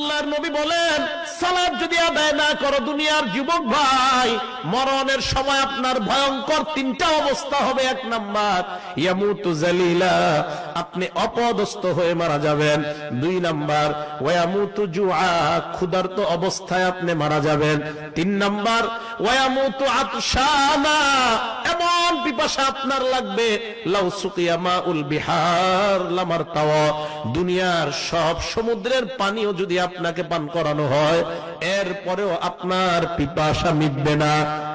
আল্লাহর নবী বলেন, সালাদ যদি আদায় না করো দুনিয়ার যুবক ভাই, মরণের সময় আপনার ভয়ঙ্কর তিনটা অবস্থা হবে। এক নাম্বার, ইয়ামুতু জালিলা, আপনি অপদস্থ হয়ে মারা যাবেন। দুই নাম্বার ওয়ামুতু জুআ, ক্ষুধার্ত অবস্থায় আপনি মারা যাবেন। তিন নাম্বার ওয়ামুতু আতশানা, এমন পিপাসা আপনার লাগবে। লাউ সুকিয়া মাউল বিহার লামার তাওয়া দুনিয়ার সব সমুদ্রের পানিও যদি আপনাকে পান করানো হয়। এরপরেও আপনার পিপাসা মিটবে না।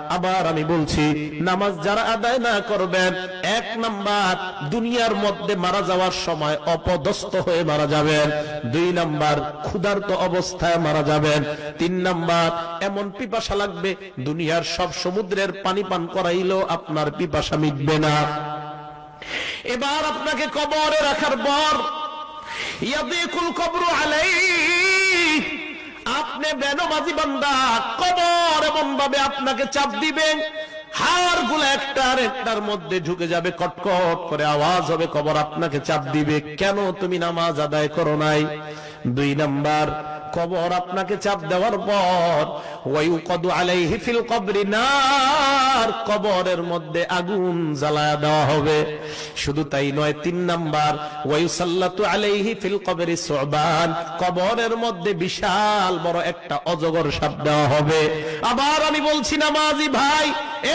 আবার আমি বলছি, নামাজ যারা আদায় না করবেন, এক নাম্বার, দুনিয়ার মধ্যে মারা যাওয়ার সময় অপদস্থ হয়ে মারা যাবেন। দুই নাম্বার, ক্ষুধার্ত অবস্থায় মারা যাবেন। তিন নাম্বার, এমন পিপাসা লাগবে, দুনিয়ার সব সমুদ্রের পানি পান করাইলেও আপনার পিপাসা মিটবে না। এবার আপনাকে কবরে রাখার পর আপনি বেনমাজি বান্দা, কবর এমন ভাবে আপনাকে চাপ দিবেনগুলো একটার একটার মধ্যে ঢুকে যাবে, কটকট করে আওয়াজ হবে, কবর আপনাকে চাপ দিবে। কেন তুমি নামাজ আদায় করো নাই? দুই নাম্বার, কবর আপনাকে চাপ দেওয়ার পর ওয়াইউকাদু আলাইহি ফিল কবরি নার, কবরের মধ্যে আগুন জ্বালায়া দেওয়া হবে। শুধু তাই নয়, তিন নাম্বার ওয়াইসাল্লাতু আলাইহি ফিল কবরি সুবান কবরের মধ্যে বিশাল বড় একটা অজগর সাপ দেওয়া হবে। আবার আমি বলছি, নামাজি ভাই,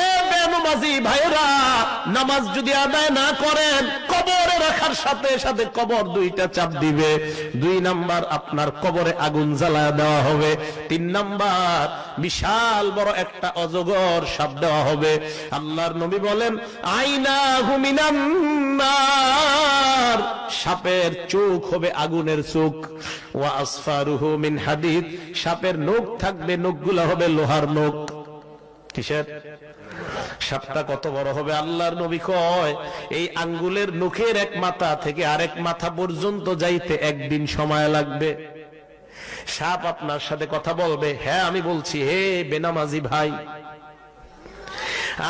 এ বেনমাজি ভাইরা নামাজ যদি আদায় না করেন, কবরে রাখার সাথে সাথে কবর দুইটা চাপ দিবে। দুই নাম্বার আপনার কবরে আগুন জ্বালায় দেওয়া হবে। তিন নাম্বার, বিশাল বড় একটা অজগর সাপ দেওয়া হবে। আল্লাহর নবী বলেন, আইনা হুমিনাম সাপের চোখ হবে আগুনের চোখ। ওয়া আসফারুহু মিন হাদিদ। সাপের নখ থাকবে, নখগুলো হবে লোহার নখ। কিসের? সাপটা কত বড় হবে আল্লাহর নবী কয়, এই আঙ্গুলের নখের এক মাথা থেকে আরেক মাথা পর্যন্ত যাইতে একদিন সময় লাগবে। সাপ আপনার সাথে কথা বলবে হ্যাঁ আমি বলছি, হে বেনামাজি ভাই।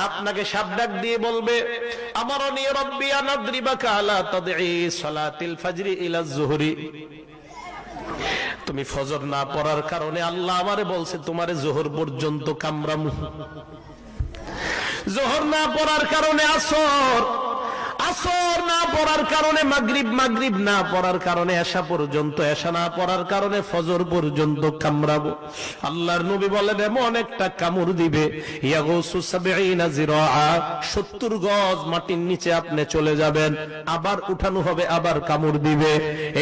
আপনাকে সাপ ডাক দিয়ে বলবে আমার নিয়ে রব্বি আনাদ্রিবাকা আলা তাদঈ সালাতিল ফাজরি ইলা যুহরি তুমি ফজর না পড়ার কারণে আল্লাহ আমারে বলছে, তোমারে জোহর পর্যন্ত কামরামু। জোহর না পড়ার কারণে আসর। আসর না পড়ার কারণে, মাগরিব মাগরিব না পড়ার কারণে এসা পর্যন্ত এসা না পড়ার কারণে ফজর পর্যন্ত কামড়াবো। আল্লাহর নবী বলেন, এমন একটা কামড় দিবে 70 গজ মাটির নিচে আপনি চলে যাবেন, আবার উঠানো হবে, আবার কামড় দিবে।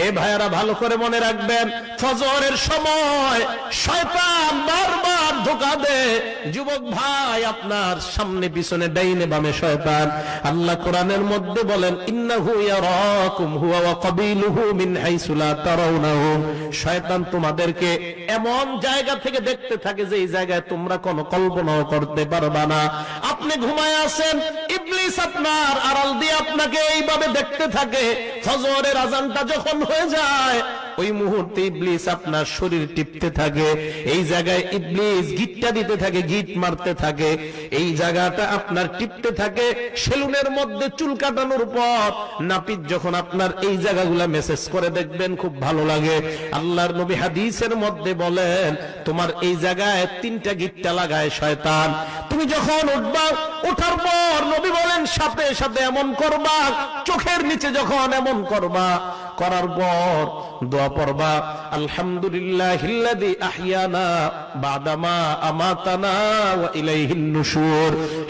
এ ভাইয়েরা, ভালো করে মনে রাখবেন, ফজরের সময় শয়তান বারবার ধোকা দেয়, যুবক ভাই আপনার সামনে, পিছনে, ডাইনে, বামে শয়তান। আল্লাহ কোরআনের মধ্যে বলেন, ইন্নাহু ইয়ারাকুম হুয়া ওয়া কাবিলুহু মিন হাইসু লা তারাউনাহু। শয়তান তোমাদেরকে এমন জায়গা থেকে দেখতে থাকে যে এই জায়গায় তোমরা কোনো কল্পনাও করতে পারবা না। আপনি ঘুমায় আছেন, ইবলিস আপনার আড়াল দিয়ে আপনাকে এইভাবে দেখতে থাকে। ফজরের আজানটা যখন হয়ে যায় ওই মুহূর্তে ইবলিস আপনার শরীর টিপতে থাকে, এই জায়গায় ইবলিস গিটটা দিতে থাকে, গিট মারতে থাকে, এই জায়গাটা আপনার টিপতে থাকে, সেলুনের মধ্যে চুল কাটানোর পর নাপিত যখন আপনার এই জায়গাগুলা মেসেজ করে দেখবেন, খুব ভালো লাগে। আল্লাহর নবী হাদিসের মধ্যে বলেন, তোমার এই জায়গায় তিনটা গিটটা লাগায় শয়তান। তুমি যখন উঠবা, ওঠার পর নবী বলেন, সাথে সাথে এমন করবা, চোখের নিচে যখন এমন করবা করার পর দোয়া পড়বা আলহামদুলিল্লাহ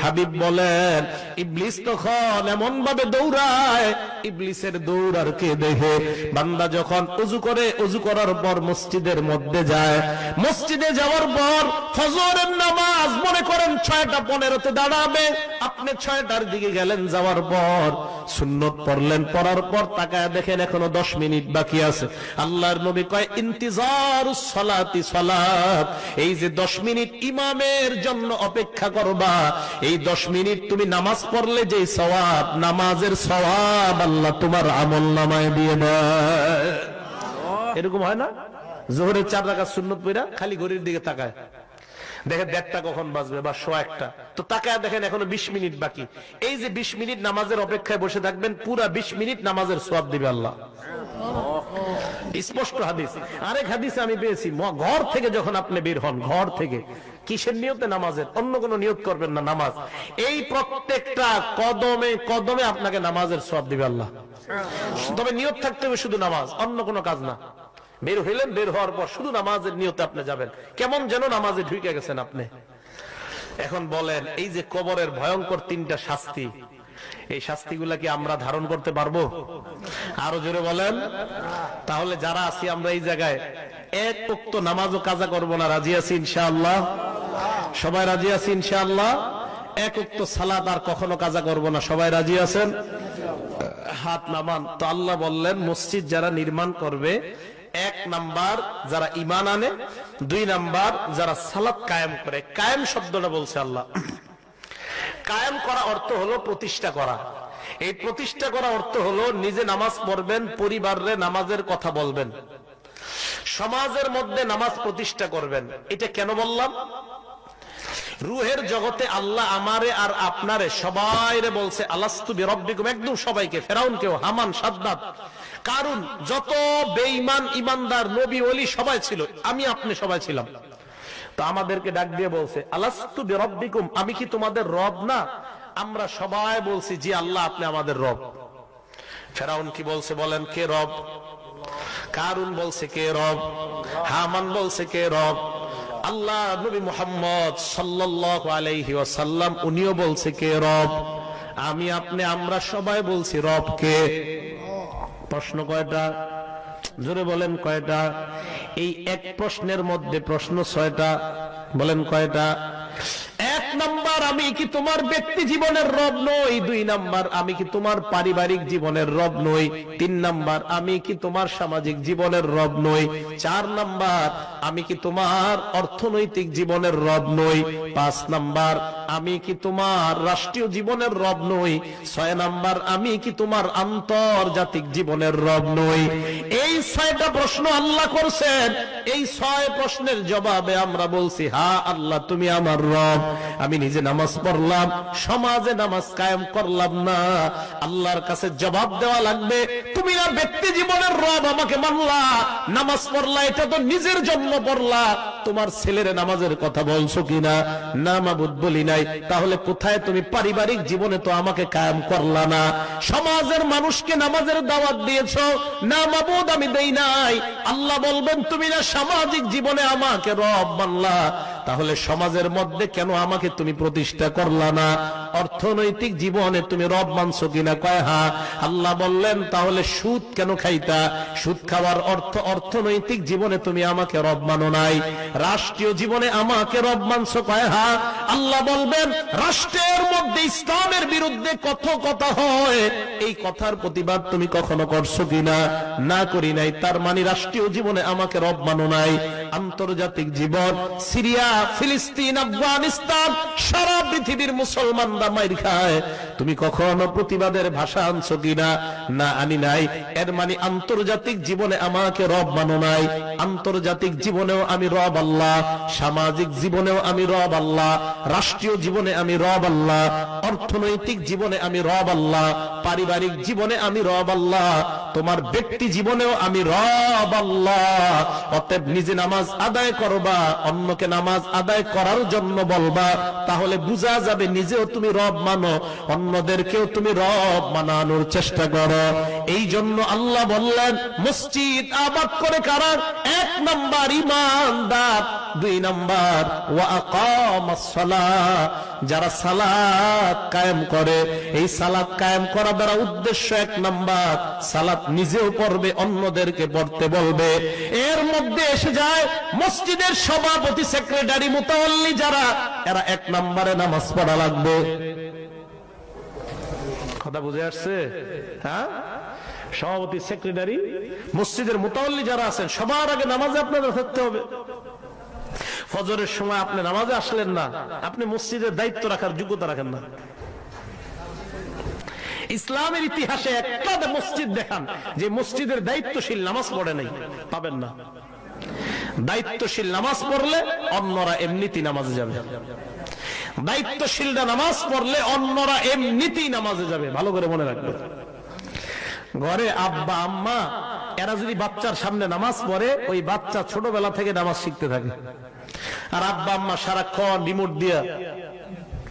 হাবিব বলেন, ইবলিস তখন এমন ভাবে দৌড়ায়, ইবলিসের দৌড়ার কে দেখে বান্দা যখন উজু করে, উজু করার পর মসজিদের মধ্যে যায়। মসজিদে যাওয়ার পর ফজরের নামাজ মনে করেন ছয়টা পনেরোতে দাঁড়াবে। আপনি ছয়টার দিকে গেলেন, যাওয়ার পর সুন্নত পড়লেন, পড়ার পর তাকায় দেখেন এখনও দশ মিনিট বাকি আছে। আল্লাহর নবী কয় ইন্তিজার সলাতি সলাত। এই যে দশ মিনিট ইমামের জন্য অপেক্ষা করবা, এই দশ মিনিট তুমি নামাজ পড়লে যে সওয়াব, নামাজের সওয়াব আল্লাহ তোমার আমল নামায় দিয়ে দেয়। এরকম হয় না? জোহরের চার রাখা সুন্নত পইরা খালি ঘড়ির দিকে তাকায়। দেখে দেড়টা কখন বাজবে বা শো একটা। তো তাকায় দেখেন এখনও বিশ মিনিট বাকি। এই যে বিশ মিনিট নামাজের অপেক্ষায় বসে থাকবেন, পুরা বিশ মিনিট নামাজের সোয়াব দিবে আল্লাহ। স্পষ্ট হাদিস। আরেক আমি পেয়েছি ঘর থেকে যখন আপনি বের হন, ঘর থেকে, কিসের নিয়তে নামাজের? অন্য কোনো নিয়ত করবেন না নামাজ। এই প্রত্যেকটা কদমে কদমে আপনাকে নামাজের সব দিবে আল্লাহ। তবে নিয়ত থাকতে হবে শুধু নামাজ, অন্য কোনো কাজ না। বের হইলেন, বের হওয়ার পর শুধু নামাজের নিয়তে আপনি যাবেন। কেমন যেন নামাজে ঢুকে গেছেন আপনি। এখন বলেন, এই যে কবরের ভয়ঙ্কর তিনটা শাস্তি, এই শাস্তিগুলা কি আমরা ধারণ করতে পারব? আরও জোরে বলেন। তাহলে যারা আছি আমরা এই জায়গায়, এক উক্ত নামাজও কাজা করব না, রাজি আছি ইনশাআল্লাহ? সবাই রাজি আছি ইনশাআল্লাহ? এক উক্ত সালাত আর কখনো কাজা করব না, সবাই রাজি আছেন? হাত নামান। তো আল্লাহ বললেন, মসজিদ যারা নির্মাণ করবে এক নাম্বার যারা ইমান আনে, দুই নাম্বার যারা সালাত কায়েম করে। কায়েম শব্দটা বলছে আল্লাহ। কায়েম করা অর্থ হলো প্রতিষ্ঠা করা। এই প্রতিষ্ঠা করা অর্থ হলো নিজে নামাজ পড়বেন, পরিবারে নামাজের কথা বলবেন। সমাজের মধ্যে নামাজ প্রতিষ্ঠা করবেন। এটা কেন বললাম? রুহের জগতে আল্লাহ আমারে আর আপনারে সবাইরে বলছে, আলাস্তু বিরব্বিকুম, একদম সবাইকে, ফেরাউনকেও, হামান, সাদ্দাত। কারণ যত বেঈমান ইমানদার নবী, ওলি সবাই ছিল, আমি আপনি সবাই ছিলাম। তো আমাদেরকে ডাক দিয়ে বলছে, আলাস্তু বিরব্বিকুম? আমি কি তোমাদের রব না? আমরা সবাই বলছি, জি আল্লাহ, আপনি আমাদের রব। ফেরাউন কি বলছে বলেন, কে রব? কারুন বলছে, কে রব? হামান বলছে, কে রব? আল্লাহ নবী মুহাম্মদ সাল্লাল্লাহু আলাইহি ওয়াসাল্লাম, উনিও বলছে, কে রব? আমি, আপনি, আমরা সবাই বলছি, রব কে? প্রশ্ন কয়টা? জোরে বলেন কয়টা? এই এক প্রশ্নের মধ্যে প্রশ্ন ছয়টা। বলেন কয়টা? এক নাম্বার আমি কি তোমার ব্যক্তি জীবনের রব নই? দুই নাম্বার আমি কি তোমার পারিবারিক জীবনের রব নই? তিন নাম্বার আমি কি তোমার সামাজিক জীবনের রব নই? চার নাম্বার আমি কি তোমার অর্থনৈতিক জীবনের রব নই? পাঁচ নাম্বার আমি কি তোমার রাষ্ট্রীয় জীবনের রব নই? ছয় নাম্বার আমি কি তোমার আন্তর্জাতিক জীবনের রব নই? এই ছয়টা প্রশ্ন আল্লাহ করছেন। এই ছয় প্রশ্নের জবাবে আমরা বলছি, হা আল্লাহ, তুমি আমার রব। আমি নিজে নামাজ পড়লাম, সমাজে নামাজ কায়েম করলাম না। আল্লাহর কাছে জবাব দেওয়া লাগবে, তুমি না ব্যক্তি জীবনের রব আমাকে মানলা, নামাজ পড়লা, এটা তো নিজের জন্য পড়লা। তোমার ছেলের নামাজের কথা বলছো কিনা? না মাবুদ, বলি নাই। তাহলে কোথায় তুমি পারিবারিক জীবনে তো আমাকে কায়েম করলা না? সমাজের মানুষকে নামাজের দাওয়াত দিয়েছ? না মাবুদ, আমি দেই নাই। আল্লাহ বলবেন, তুমি না সামাজিক জীবনে আমাকে রব মানলা। তাহলে সমাজের মধ্যে কেন আমাকে তুমি প্রতিষ্ঠা করলা না? অর্থনৈতিক জীবনে তুমি রব মানছো কিনা? কয়, হা। আল্লাহ বললেন, তাহলে সুদ কেন খাইতা? সুদ খাওয়ার অর্থ অর্থনৈতিক জীবনে তুমি আমাকে রব মানো নাই। রাষ্ট্রীয় জীবনে আমাকে রব মানছো, কয়, হা? আল্লাহ বলবেন, রাষ্ট্রের মধ্যে ইসলামের বিরুদ্ধে কত কথা হয়? এই কথার প্রতিবাদ তুমি কখনো করছ কিনা? না করি নাই। তার মানে রাষ্ট্রীয় জীবনে আমাকে রব মানো নাই। আন্তর্জাতিক জীবন, সিরিয়া, ফিলিস্তিন, আফগানিস্তান, সারা পৃথিবীর মুসলমানরা মাইর খায়। তুমি কখনো প্রতিবাদের ভাষা আনছো কিনা? না, আনি নাই। এর মানে আন্তর্জাতিক জীবনে আমাকে রব মানো নাই। আন্তর্জাতিক জীবনেও আমি রব আল্লাহ। সামাজিক জীবনেও আমি রব আল্লাহ। রাষ্ট্রীয় জীবনে আমি রব আল্লাহ। অর্থনৈতিক জীবনে আমি রব আল্লাহ। পারিবারিক জীবনে আমি রব আল্লাহ। তোমার ব্যক্তি জীবনেও আমি রব আল্লাহ। অতএব নিজে নামাজ আদায় করবা, অন্যকে নামাজ আদায় করার জন্য বলবা। তাহলে বোঝা যাবে নিজেও তুমি রব মানো, অন্যদেরকেও তুমি রব মানানোর চেষ্টা করো। এই জন্য আল্লাহ বললেন, মসজিদ আবাদ করে কারা? এক নাম্বার ইমানদার, দুই নাম্বার যারা সালাত কায়েম করে। এই সালাত কায়েম করা দ্বারা উদ্দেশ্য এক নাম্বার, সালাত নিজেও পড়বে, অন্যদেরকে পড়তে বলবে। এর মধ্যে এসে যায় মসজিদের সভাপতি, সেক্রেটারি মুতাওয়াল্লি যারা, এরা এক নম্বরে নামাজ পড়া লাগবে। কথা বুঝে আসছে? হ্যাঁ? সভাপতি সেক্রেটারি মসজিদের মোতাল্লি যারা আছেন, সবার আগে নামাজে আপনাদের থাকতে হবে। ফজরের সময় আপনি নামাজে আসলেন না, আপনি মসজিদের দায়িত্ব রাখার যোগ্যতা রাখেন না। ইসলামের ইতিহাসে একটা মসজিদ দেখান, যে মসজিদের দায়িত্বশীল নামাজ পড়ে নাই, পাবেন না। দায়িত্বশীল নামাজ পড়লে অন্যরা এমনিতেই নামাজে যাবে। দায়িত্বশীলরা নামাজ পড়লে অন্যরা এমনিতেই নামাজে যাবে। ভালো করে মনে রাখবে। ঘরে আব্বা, আম্মা, এরা যদি বাচ্চার সামনে নামাজ পড়ে, ওই বাচ্চা ছোটবেলা থেকে নামাজ শিখতে থাকে। আর আব্বা, আম্মা সারাক্ষণ রিমোট দিয়া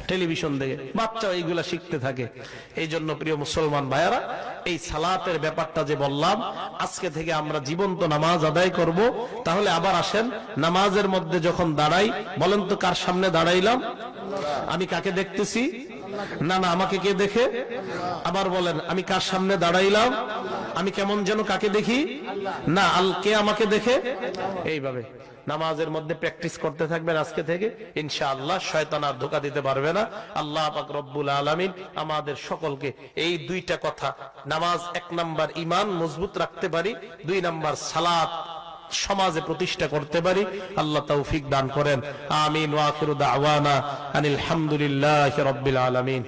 টেলিভিশন দেখে। বাচ্চা এইগুলা শিখতে থাকে। এই জন্য প্রিয় মুসলমান ভাইয়ারা, এই সালাতের ব্যাপারটা যে বললাম, আজকে থেকে আমরা জীবন্ত নামাজ আদায় করব। তাহলে আবার আসেন, নামাজের মধ্যে যখন দাঁড়াই, বলেন তো কার সামনে দাঁড়াইলাম? আমি কাকে দেখতেছি? না না, আমাকে কে দেখে? আবার বলেন, আমি কার সামনে দাঁড়াইলাম? আমি কেমন যেন কাকে দেখি? না, আল, কে আমাকে দেখে? এইভাবে। নামাজের মধ্যে প্র্যাকটিস করতে থাকবেন আজকে থেকে। ইনশাআল্লাহ, শয়তান আর ধোকা দিতে পারবে না। আল্লাহ পাক রব্বুল আলামিন আমাদের সকলকে এই দুইটা কথা, নামাজ এক নাম্বার ইমান মজবুত রাখতে পারি, দুই নাম্বার সালাত সমাজে প্রতিষ্ঠা করতে পারি। আল্লাহ তৌফিক দান করেন। আমিন ওয়াখিরু দাওয়ানা আনিল হামদুলিল্লাহি রাব্বিল আলামিন।